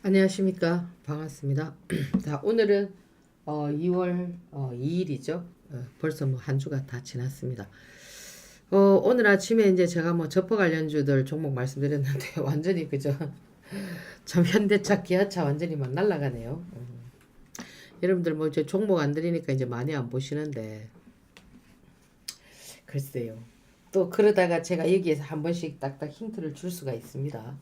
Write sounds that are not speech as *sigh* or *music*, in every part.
안녕하십니까 반갑습니다. *clears throat* 자 오늘은 어, 2월 어, 2일이죠. 어, 벌써 뭐 한 주가 다 지났습니다. 어, 오늘 아침에 이제 제가 뭐 접어 관련주들 종목 말씀드렸는데 *laughs* 완전히 그죠. 참 현대차, 기아차 완전히 막 날아가네요. 음. 여러분들 뭐 이제 종목 안 드리니까 이제 많이 안 보시는데 글쎄요. 또 그러다가 제가 여기에서 한 번씩 딱딱 힌트를 줄 수가 있습니다.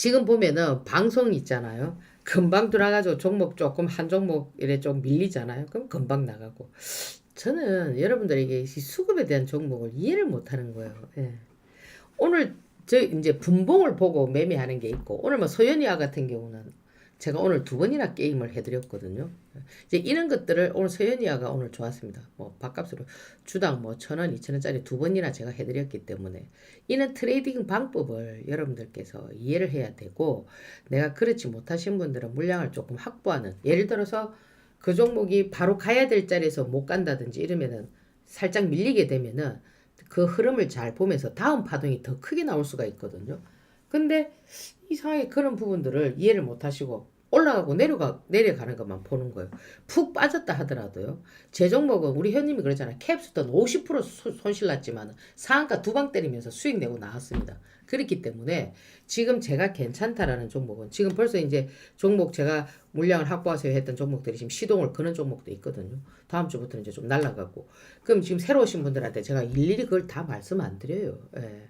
지금 보면은 방송 있잖아요. 금방 들어가지고 종목 조금 한 종목 이래 좀 밀리잖아요. 그럼 금방 나가고. 저는 여러분들에게 이 수급에 대한 종목을 이해를 못 하는 거예요. 예. 오늘 저 이제 분봉을 보고 매매하는 게 있고 오늘 뭐 소연이와 같은 경우는 제가 오늘 두 번이나 게임을 해드렸거든요. 이제 이런 것들을 오늘 서연이아가 오늘 좋았습니다. 뭐 밥값으로 주당 뭐 천 원, 이천 원짜리 두 번이나 제가 해드렸기 때문에 이런 트레이딩 방법을 여러분들께서 이해를 해야 되고 내가 그렇지 못하신 분들은 물량을 조금 확보하는 예를 들어서 그 종목이 바로 가야 될 자리에서 못 간다든지 이러면은 살짝 밀리게 되면은 그 흐름을 잘 보면서 다음 파동이 더 크게 나올 수가 있거든요. 근데 이상하게 그런 부분들을 이해를 못 하시고 올라가고 내려가 내려가는 것만 보는 거예요. 푹 빠졌다 하더라도요. 제 종목은 우리 현님이 그러잖아요. 캡스톤 50% 소- 손실 났지만 상한가 두 방 때리면서 수익 내고 나왔습니다. 그렇기 때문에 지금 제가 괜찮다라는 종목은 지금 벌써 이제 종목 제가 물량을 확보하세요 했던 종목들이 지금 시동을 거는 종목도 있거든요. 다음 주부터는 이제 좀 날라가고 그럼 지금 새로 오신 분들한테 제가 일일이 그걸 다 말씀 안 드려요. 예.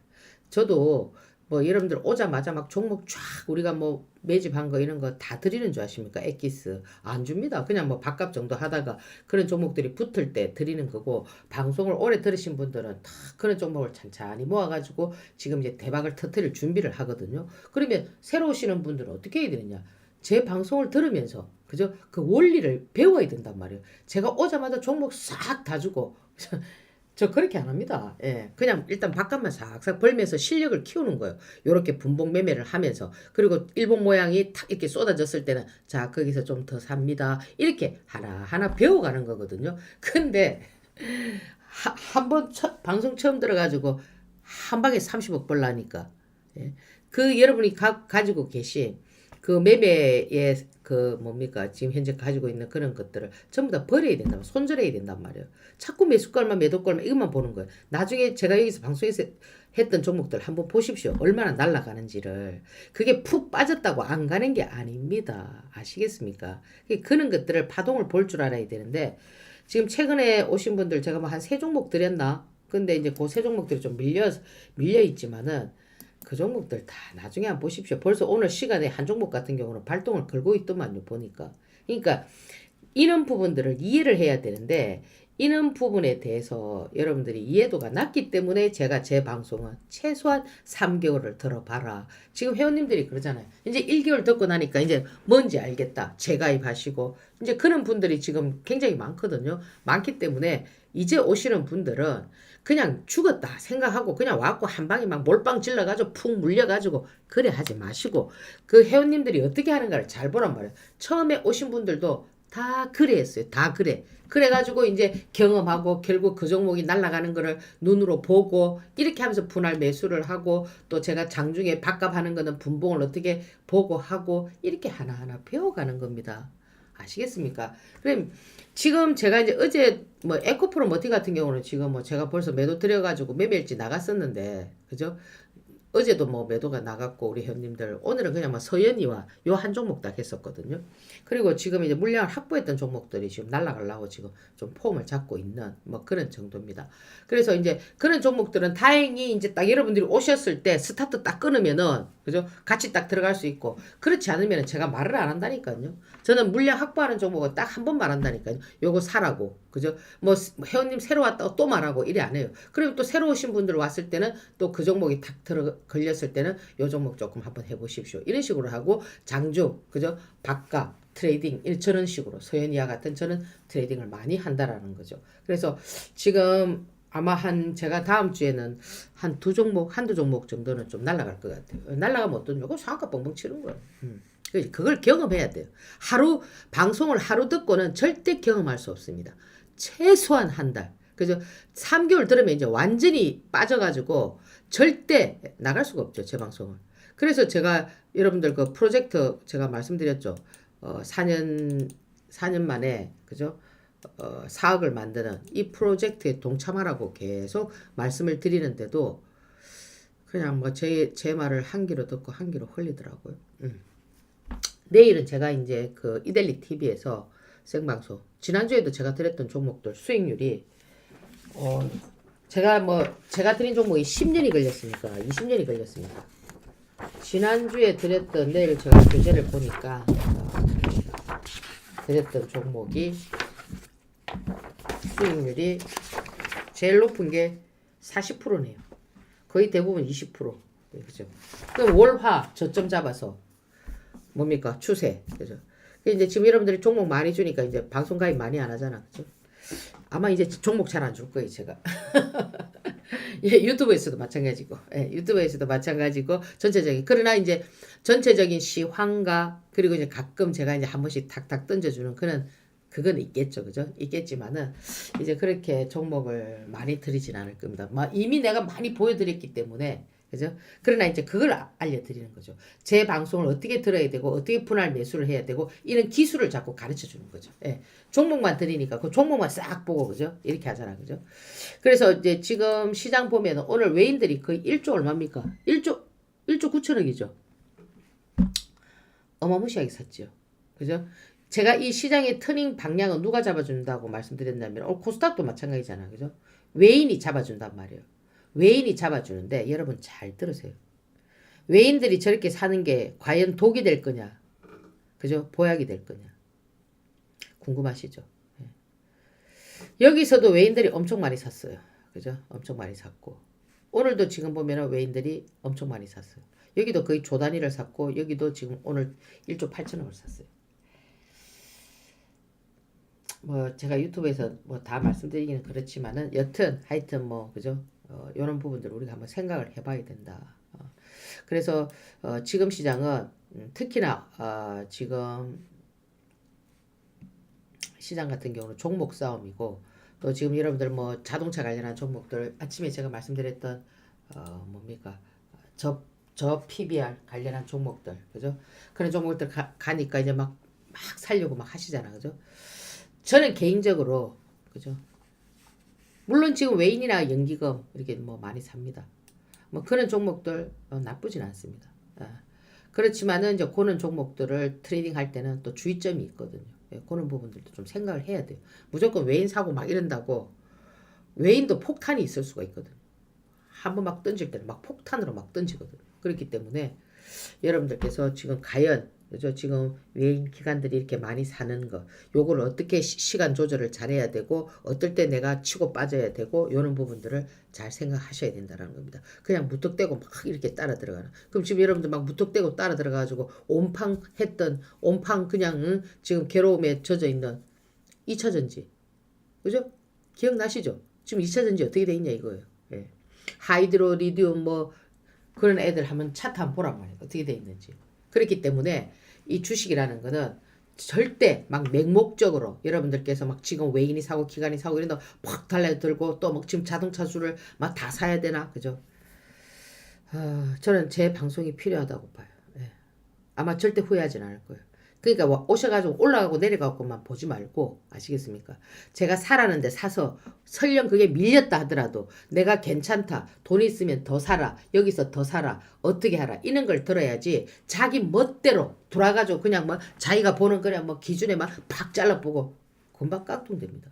저도 뭐 여러분들 오자마자 막 종목 쫙 우리가 뭐 매집한 거 이런 거 다 드리는 줄 아십니까? 엑기스 안 줍니다. 그냥 뭐 밥값 정도 하다가 그런 종목들이 붙을 때 드리는 거고 방송을 오래 들으신 분들은 다 그런 종목을 찬찬히 모아가지고 지금 이제 대박을 터트릴 준비를 하거든요. 그러면 새로 오시는 분들은 어떻게 해야 되느냐? 제 방송을 들으면서 그죠? 그 원리를 배워야 된단 말이에요. 제가 오자마자 종목 싹 다 주고 *laughs* 저 그렇게 안 합니다. 예. 그냥 일단 바깥만 싹싹 벌면서 실력을 키우는 거예요. 요렇게 분봉 매매를 하면서. 그리고 일본 모양이 탁 이렇게 쏟아졌을 때는 자, 거기서 좀 더 삽니다. 이렇게 하나하나 배워가는 거거든요. 근데 한번 방송 처음 들어가지고 한 방에 30억 벌라니까. 예. 그 여러분이 가, 가지고 계신 그 매매의 그 뭡니까 지금 현재 가지고 있는 그런 것들을 전부 다 버려야 된다 손절해야 된단 말이에요. 자꾸 매수가만 매도가만 이것만 보는 거예요. 나중에 제가 여기서 방송에서 했던 종목들 한번 보십시오. 얼마나 날아가는지를. 그게 푹 빠졌다고 안 가는 게 아닙니다. 아시겠습니까? 그런 것들을 파동을 볼 줄 알아야 되는데 지금 최근에 오신 분들 제가 뭐 한 세 종목 드렸나? 근데 이제 그 세 종목들이 좀 밀려 밀려 있지만은 그 종목들 다 나중에 한번 보십시오. 벌써 오늘 시간에 한 종목 같은 경우는 발동을 걸고 있더만요, 보니까. 그러니까 이런 부분들을 이해를 해야 되는데 이런 부분에 대해서 여러분들이 이해도가 낮기 때문에 제가 제 방송은 최소한 3개월을 들어봐라. 지금 회원님들이 그러잖아요. 이제 1개월 듣고 나니까 이제 뭔지 알겠다. 재가입하시고 이제 그런 분들이 지금 굉장히 많거든요. 많기 때문에 이제 오시는 분들은 그냥 죽었다 생각하고 그냥 와갖고 한 방에 막 몰빵 질러가지고 푹 물려가지고 그래 하지 마시고 그 회원님들이 어떻게 하는가를 잘 보란 말이에요. 처음에 오신 분들도 다 그래 했어요. 다 그래. 그래가지고 이제 경험하고 결국 그 종목이 날아가는 거를 눈으로 보고 이렇게 하면서 분할 매수를 하고 또 제가 장중에 밥값 하는 거는 분봉을 어떻게 보고 하고 이렇게 하나하나 배워가는 겁니다. 아시겠습니까? 그럼 지금 제가 이제 어제 뭐 에코 프로 머티 같은 경우는 지금 뭐 제가 벌써 매도 들여가지고 매매일지 나갔었는데 그죠? 어제도 뭐 매도가 나갔고 우리 형님들 오늘은 그냥 뭐 서연이와 요 한 종목 딱 했었거든요. 그리고 지금 이제 물량을 확보했던 종목들이 지금 날라가려고 지금 좀 폼을 잡고 있는 뭐 그런 정도입니다. 그래서 이제 그런 종목들은 다행히 이제 딱 여러분들이 오셨을 때 스타트 딱 끊으면은 그죠? 같이 딱 들어갈 수 있고 그렇지 않으면 제가 말을 안 한다니까요. 저는 물량 확보하는 종목은 딱한 번 말한다니까요. 요거 사라고 그죠? 뭐 회원님 새로 왔다고 또 말하고 이래 안 해요. 그리고 또 새로 오신 분들 왔을 때는 또 그 종목이 탁 들어 걸렸을 때는 요 종목 조금 한번 해보십시오. 이런 식으로 하고 장중 그죠? 바깥 트레이딩 저런 식으로 소연이와 같은 저는 트레이딩을 많이 한다라는 거죠. 그래서 지금 아마 한 제가 다음 주에는 한 두 종목 한두 종목 정도는 좀 날아갈 것 같아요. 날아가면 어떤 요거 상한가 뻥뻥 치는 거예요. 음. 그걸 경험해야 돼요. 하루 방송을 하루 듣고는 절대 경험할 수 없습니다. 최소한 한 달. 그죠? 3개월 들으면 이제 완전히 빠져가지고 절대 나갈 수가 없죠. 제 방송을. 그래서 제가 여러분들 그 프로젝트 제가 말씀드렸죠. 어, 4년 4년 만에 그죠? 어, 사억을 만드는 이 프로젝트에 동참하라고 계속 말씀을 드리는데도 그냥 뭐 제 제 말을 한 귀로 듣고 한 귀로 흘리더라고요. 음. 내일은 제가 이제 그 이델리 TV에서 생방송 지난주에도 제가 드렸던 종목들 수익률이 어 제가 뭐 제가 드린 종목이 10년이 걸렸으니까 20년이 걸렸습니다. 지난주에 드렸던 내일 제가 교재를 보니까 어, 드렸던 종목이 수익률이 제일 높은 게 40%네요. 거의 대부분 20%. 네, 그죠? 그럼 월화 저점 잡아서 뭡니까? 추세. 그죠? 그 이제 지금 여러분들이 종목 많이 주니까 이제 방송 가입 많이 안 하잖아. 그죠? 아마 이제 종목 잘 안 줄 거예요, 제가. *laughs* 예, 유튜브에서도 마찬가지고, 예, 유튜브에서도 마찬가지고, 전체적인, 그러나 이제 전체적인 시황과, 그리고 이제 가끔 제가 이제 한 번씩 탁탁 던져 주는 그런, 그건 있겠죠, 그죠? 있겠지만은, 이제 그렇게 종목을 많이 드리진 않을 겁니다. 막 이미 내가 많이 보여드렸기 때문에, 그죠? 그러나 이제 그걸 아- 알려드리는 거죠. 제 방송을 어떻게 들어야 되고, 어떻게 분할 매수를 해야 되고, 이런 기술을 자꾸 가르쳐 주는 거죠. 예. 종목만 드리니까 그 종목만 싹 보고, 그죠? 이렇게 하잖아, 그죠? 그래서 이제 지금 시장 보면은 오늘 외인들이 거의 1조 얼마입니까? 1조, 1조 9천억이죠. 어마무시하게 샀죠. 그죠? 제가 이 시장의 터닝 방향은 누가 잡아준다고 말씀드렸냐면, 어, 코스닥도 마찬가지잖아. 그죠? 외인이 잡아준단 말이에요. 외인이 잡아주는데, 여러분 잘 들으세요. 외인들이 저렇게 사는 게 과연 독이 될 거냐? 그죠? 보약이 될 거냐? 궁금하시죠? 예. 여기서도 외인들이 엄청 많이 샀어요. 그죠? 엄청 많이 샀고. 오늘도 지금 보면은 외인들이 엄청 많이 샀어요. 여기도 거의 조 단위를 샀고, 여기도 지금 오늘 1조 8천억을 샀어요. 뭐 제가 유튜브에서 뭐 다 말씀드리기는 그렇지만은 여튼 하여튼 뭐 그죠? 어, 이런 부분들 우리가 한번 생각을 해봐야 된다. 어, 그래서 어, 지금 시장은 음, 특히나 어, 지금 시장 같은 경우는 종목 싸움이고 또 지금 여러분들 뭐 자동차 관련한 종목들 아침에 제가 말씀드렸던 어 뭡니까? 저, 저 PBR 관련한 종목들 그죠? 그런 종목들 가, 가니까 이제 막 막 살려고 막 하시잖아 그죠 저는 개인적으로 그죠? 물론 지금 외인이나 연기금 이렇게 뭐 많이 삽니다. 뭐 그런 종목들 어, 나쁘진 않습니다. 아, 그렇지만은 이제 그런 종목들을 트레이딩 할 때는 또 주의점이 있거든요. 예, 그런 부분들도 좀 생각을 해야 돼요. 무조건 외인 사고 막 이런다고 외인도 폭탄이 있을 수가 있거든요. 한번 막 던질 때는 막 폭탄으로 막 던지거든요. 그렇기 때문에 여러분들께서 지금 과연 그죠? 지금 외인 기관들이 이렇게 많이 사는 거, 요거를 어떻게 시, 간 조절을 잘해야 되고, 어떨 때 내가 치고 빠져야 되고, 요런 부분들을 잘 생각하셔야 된다는 겁니다. 그냥 무턱대고 막 이렇게 따라 들어가는. 그럼 지금 여러분들 막 무턱대고 따라 들어가가지고, 온팡 했던, 온팡 그냥, 응? 지금 괴로움에 젖어 있는 2차전지. 그죠? 기억나시죠? 지금 2차전지 어떻게 돼 있냐 이거예요. 예. 하이드로, 리디움 뭐, 그런 애들 한번 차트 한번 보란 말이에요. 어떻게 돼 있는지. 그렇기 때문에 이 주식이라는 거는 절대 막 맹목적으로 여러분들께서 막 지금 외인이 사고 기관이 사고 이런 거팍 달라들고 또 막 지금 자동차 수를 막 다 사야 되나 그죠? 어, 저는 제 방송이 필요하다고 봐요. 예. 아마 절대 후회하진 않을 거예요. 그러니까 와- 오셔가지고 올라가고 내려가고만 보지 말고 아시겠습니까? 제가 사라는데 사서 설령 그게 밀렸다 하더라도 내가 괜찮다 돈 있으면 더 사라 여기서 더 사라 어떻게 하라 이런 걸 들어야지 자기 멋대로 돌아가지고 그냥 뭐 자기가 보는 그냥 뭐 기준에 막팍 잘라보고 금방 깡통됩니다.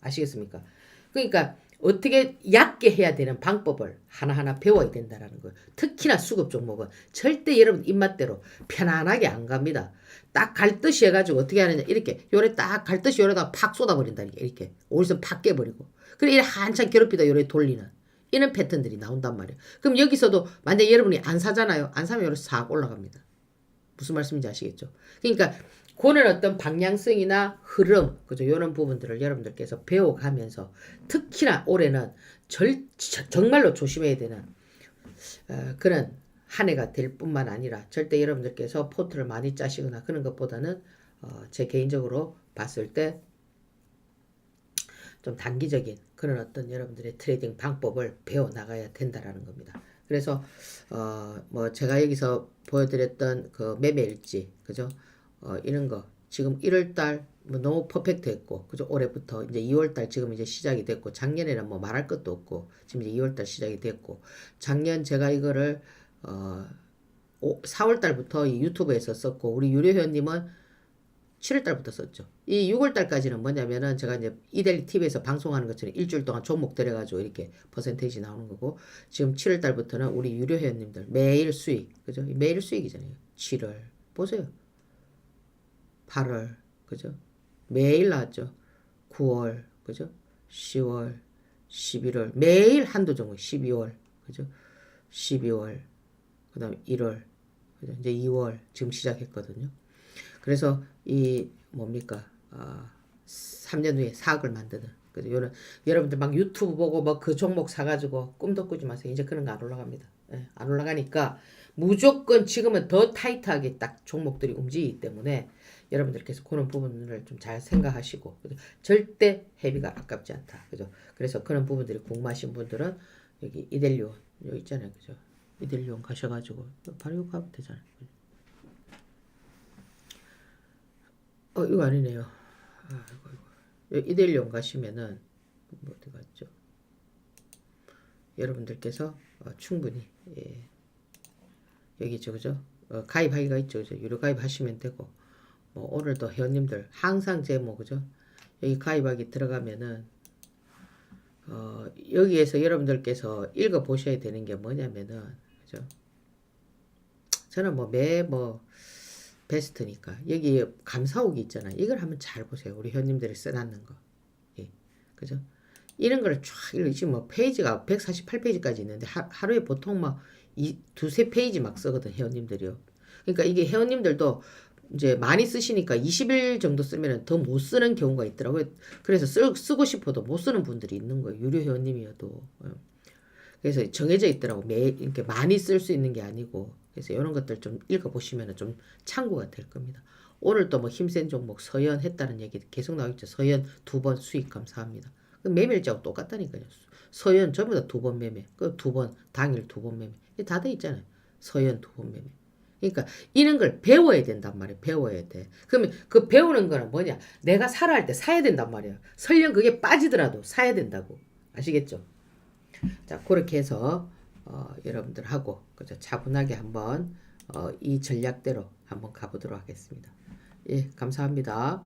아시겠습니까? 그러니까 어떻게 얕게 해야 되는 방법을 하나하나 배워야 된다라는 거예요. 특히나 수급 종목은 절대 여러분 입맛대로 편안하게 안 갑니다. 딱 갈 듯이 해가지고 어떻게 하느냐 이렇게 요래 딱 갈 듯이 요래다 팍 쏟아버린다니까 이렇게 오리선 팍 깨버리고 그래 이래 한참 괴롭히다 요래 돌리는 이런 패턴들이 나온단 말이에요. 그럼 여기서도 만약 여러분이 안 사잖아요. 안 사면 요래 싹 올라갑니다. 무슨 말씀인지 아시겠죠? 그러니까 그는 어떤 방향성이나 흐름, 그죠? 이런 부분들을 여러분들께서 배워가면서 특히나 올해는 절, 저- 정말로 조심해야 되는 어, 그런 한 해가 될 뿐만 아니라 절대 여러분들께서 포트를 많이 짜시거나 그런 것보다는 어, 제 개인적으로 봤을 때 좀 단기적인 그런 어떤 여러분들의 트레이딩 방법을 배워 나가야 된다라는 겁니다. 그래서 어 뭐 제가 여기서 보여드렸던 그 매매 일지 그죠? 어 이런 거 지금 1월달 뭐 너무 퍼펙트했고 그죠? 올해부터 이제 2월달 지금 이제 시작이 됐고 작년에는 뭐 말할 것도 없고 지금 이제 2월달 시작이 됐고 작년 제가 이거를 어 4월달부터 이 유튜브에서 썼고 우리 유료 회원님은 7월달부터 썼죠. 이 6월달까지는 뭐냐면은 제가 이제 이델리 TV에서 방송하는 것처럼 일주일 동안 종목 들여가지고 이렇게 퍼센테이지 나오는 거고 지금 7월달부터는 우리 유료 회원님들 매일 수익 그죠? 매일 수익이잖아요. 7월 보세요. 8월 그죠? 매일 나왔죠. 9월 그죠? 10월 11월 매일 한두 종목 12월 그죠? 12월 그 다음 1월 그죠? 이제 2월 지금 시작했거든요. 그래서 이 뭡니까 아 3년 후에 사억을 만드는 그죠? 요런 여러분들 막 유튜브 보고 뭐 그 종목 사가지고 꿈도 꾸지 마세요. 이제 그런 거 안 올라갑니다. 예, 안 올라가니까 무조건 지금은 더 타이트하게 딱 종목들이 움직이기 때문에 여러분들께서 그런 부분을 좀 잘 생각하시고? 절대 헤비가 아깝지 않다. 그죠? 그래서 그런 부분들이 궁금하신 분들은 여기 이델리온 여기 있잖아요. 그죠? 이델리온 가셔가지고 바로 이거 가면 되잖아요. 어 이거 아니네요. 아 이거 여기 이델리온 가시면은 뭐 어디 갔죠? 여러분들께서 어, 충분히 예. 여기 있죠 그죠? 어, 가입하기가 있죠? 유료 가입하시면 되고 뭐 오늘도 회원님들 항상 제뭐 그죠? 여기 가입하기 들어가면은 어, 여기에서 여러분들께서 읽어 보셔야 되는 게 뭐냐면은 그죠? 저는 뭐 매뭐 베스트니까 여기 감사옥이 있잖아요. 이걸 한번 잘 보세요. 우리 회원님들이 써놨는 거. 예. 그죠? 이런 거를 쫙 읽어 지금 뭐 페이지가 148페이지까지 있는데 하, 하루에 보통 막 이, 두세 페이지 막 쓰거든 회원님들이요. 그러니까 이게 회원님들도 이제 많이 쓰시니까 20일 정도 쓰면 더 못 쓰는 경우가 있더라고요. 그래서 쓰, 쓰고 싶어도 못 쓰는 분들이 있는 거예요. 유료 회원님이어도. 예. 그래서 정해져 있더라고. 매 이렇게 많이 쓸 수 있는 게 아니고. 그래서 이런 것들 좀 읽어보시면 좀 참고가 될 겁니다. 오늘 또 뭐 힘센 종목 서현 했다는 얘기 계속 나오겠죠. 서현 두번 수익 감사합니다. 그 매매일자하고 똑같다니까요. 서현 전부 다 두 번 매매. 그 두 번 당일 두 번 매매. 다 돼 있잖아요. 서현 두번 매매. 그러니까 이런 걸 배워야 된단 말이에요. 배워야 돼. 그러면 그 배우는 거는 뭐냐? 내가 사라 할때 사야 된단 말이에요. 설령 그게 빠지더라도 사야 된다고. 아시겠죠? 자, 그렇게 해서 어, 여러분들하고 그죠? 차분하게 한번 어, 이 전략대로 한번 가보도록 하겠습니다. 예, 감사합니다.